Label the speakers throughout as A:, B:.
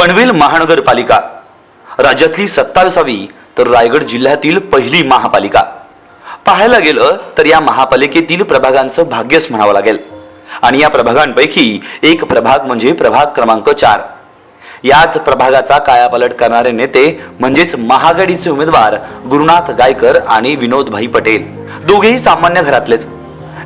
A: पनवेल महानगरपालिका. राज्यातली सत्तावीसावी तर रायगड जिल्ह्यातील पहिली महापालिका. पाहायला गेलं तर या महापालिकेतील प्रभागांचं भाग्यच म्हणावं लागेल. आणि या प्रभागांपैकी एक प्रभाग म्हणजे प्रभाग क्रमांक चार. याच प्रभागाचा कायापालट करणारे नेते म्हणजेच महागडीचे उमेदवार गुरुनाथ गायकर आणि विनोदभाई पटेल. दोघेही सामान्य घरातलेच.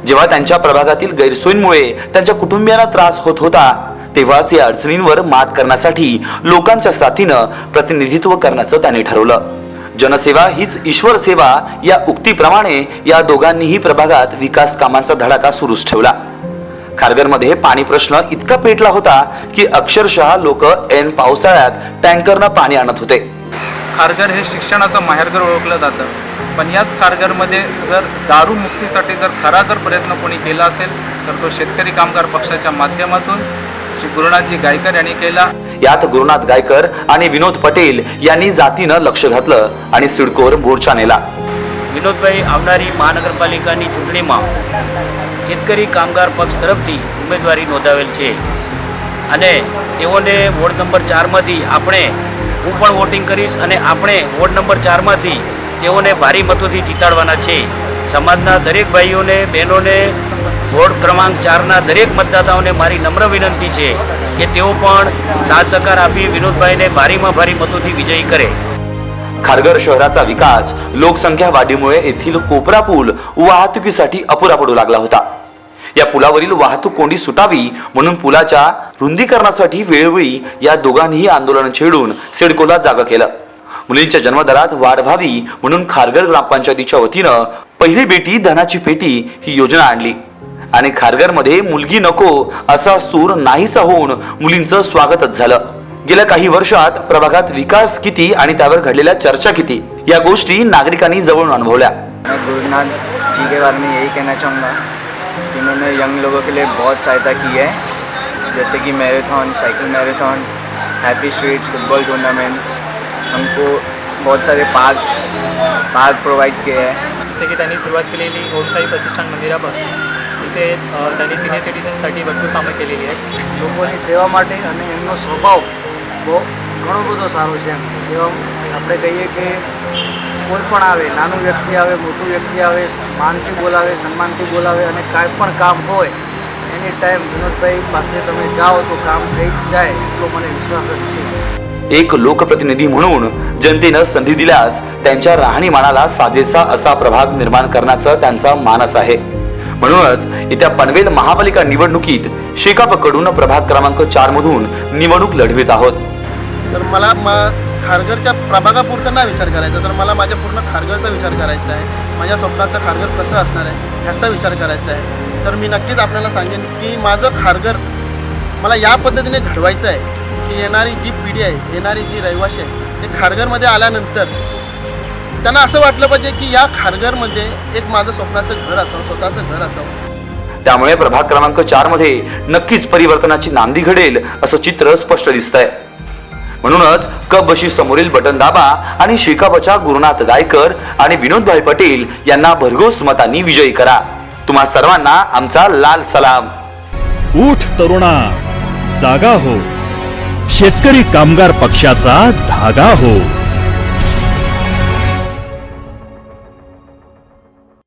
A: जेव्हा त्यांच्या प्रभागातील गैरसोयींमुळे त्यांच्या कुटुंबियांना त्रास होत होता तेव्हाच या अडचणींवर मात करण्यासाठी लोकांच्या साथीनं प्रतिनिधित्व करण्याचं त्यांनी ठरवलं. जनसेवा हीच ईश्वर सेवा या उक्तीप्रमाणे या दोघांनीही प्रभागात विकास कामांचा धडाका सुरूच ठेवला. खारघरमध्ये पाणी प्रश्न इतका पेटला होता की अक्षरशः लोक ऐन पावसाळ्यात टँकरनं पाणी आणत होते.
B: खारघर हे शिक्षणाचं माहेरघर ओळखलं जातं. पण याच खारघरमध्ये जर दारू मुक्तीसाठी जर खरा जर प्रयत्न कोणी केला असेल तर तो शेतकरी कामगार पक्षाच्या माध्यमातून श्री गुरुनाथजी गायकर यांनी केला
A: यात गुरुनाथ गायकर आणि विनोद पटेल यांनी जातीनं लक्ष घातलं आणि सिडकोवर मोर्चा नेला
C: વિનોદભાઈ આવનારી મહાનગરપાલિકાની ચૂંટણીમાં શેતકરી કામગાર પક્ષ તરફથી ઉમેદવારી નોંધાવેલ છે અને તેઓને વોર્ડ નંબર ચારમાંથી આપણે હું પણ વોટિંગ કરીશ અને આપણે વોર્ડ નંબર ચારમાંથી તેઓને ભારે મતોથી જીતાડવાના છે સમાજના દરેક ભાઈઓને બહેનોને વોર્ડ ક્રમાંક ચારના દરેક મતદાતાઓને મારી નમ્ર વિનંતી છે કે તેઓ પણ સાથ સહકાર આપી વિનોદભાઈને ભારીમાં ભારી મતોથી વિજયી કરે
A: खारघर शहराचा विकास लोकसंख्या वाढीमुळे येथील कोपरा पूल वाहतुकीसाठी अपुरा पडू लागला होता या पुलावरील वाहतूक कोंडी सुटावी म्हणून पुलाच्या रुंदीकरणासाठी वेळोवेळी या दोघांनीही आंदोलन छेडून सिडकोला जागा केलं मुलींच्या जन्मदरात वाढ व्हावी म्हणून खारघर ग्रामपंचायतीच्या वतीनं पहिली बेटी धनाची पेटी ही योजना आणली आणि खारघरमध्ये मुलगी नको असा सूर नाहीसा होऊन मुलींचं स्वागतच झालं. गेल्या काही वर्षात प्रभागात विकास किती आणि त्यावर घडलेल्या चर्चा किती या गोष्टी नागरिकांनी जवळून अनुभवल्या.
D: मैं गुरुनाथ जी के बारे में यही कहना चाहूँगा कि इन्होंने यंग लोगों के लिए बहुत सहायता की है। जैसे कि marathon cycle marathon happy street football tournaments हमको बहुत सारे पार्क्स पार्क प्रोवाइड किए हैं।
E: जसे की त्यांनी सुरुवात केलेली ओमसाई प्रतिष्ठान मंदिरापासून. રીતે તેની સિનિયર સિટીઝનसाठी ભરપૂર કામો કેલેલી છે
F: લોકોની સેવા માટે અને એમનો સ્વભાવ બહુ ઘણો બધો સારો છે એમ જેવા આપણે કહીએ કે કોઈ પણ આવે નાનું વ્યક્તિ આવે મોટું વ્યક્તિ આવે માનથી બોલાવે સન્માનથી બોલાવે અને કાંઈ પણ કામ હોય એની ટાઈમ વિનોદભાઈ પાસે તમે જાઓ તો કામ થઈ જ જાય એટલો મને વિશ્વાસ જ છે
A: एक लोकप्रतिनिधी म्हणून जनतेनं संधी दिल्यास त्यांच्या राहणीमानाला साजेसा असा प्रभाग निर्माण करण्याचा त्यांचा मानस आहे म्हणूनच येत्या पनवेल महापालिका निवडणुकीत शेकापकडून प्रभाग क्रमांक चार मधून निवडणूक लढवित आहोत.
G: तर मला म खारघरच्या प्रभागापुरतं नाही विचार करायचा. तर मला माझ्या पूर्ण खारघरचा विचार करायचा आहे. माझ्या स्वप्नातलं खारघर कसं असणार आहे ह्याचा विचार करायचा आहे. तर मी नक्कीच आपल्याला सांगेन की माझं खारघर मला या पद्धतीने घडवायचं आहे की येणारी जी पिढी आहे येणारी जी रहिवाशी आहे ते खारघरमध्ये आल्यानंतर त्यांना असं वाटलं पाहिजे की या खारघरमध्ये एक माझं स्वप्नाचं घर असावं स्वतःचं घर असावं.
A: त्यामुळे प्रभाग क्रमांक चारमध्ये नक्कीच परिवर्तनाची नांदी घडेल असं चित्र स्पष्ट दिसतंय. म्हणूनच कप बशी समोरील बटन दाबा आणि शेकापच्या गुरुनाथ गायकर आणि विनोदभाई पटेल यांना भरघोस मतांनी विजयी करा. तुम्हा सर्वांना आमचा लाल सलाम.
H: उठ तरुणा जागा हो. शेतकरी कामगार पक्षाचा धागा हो.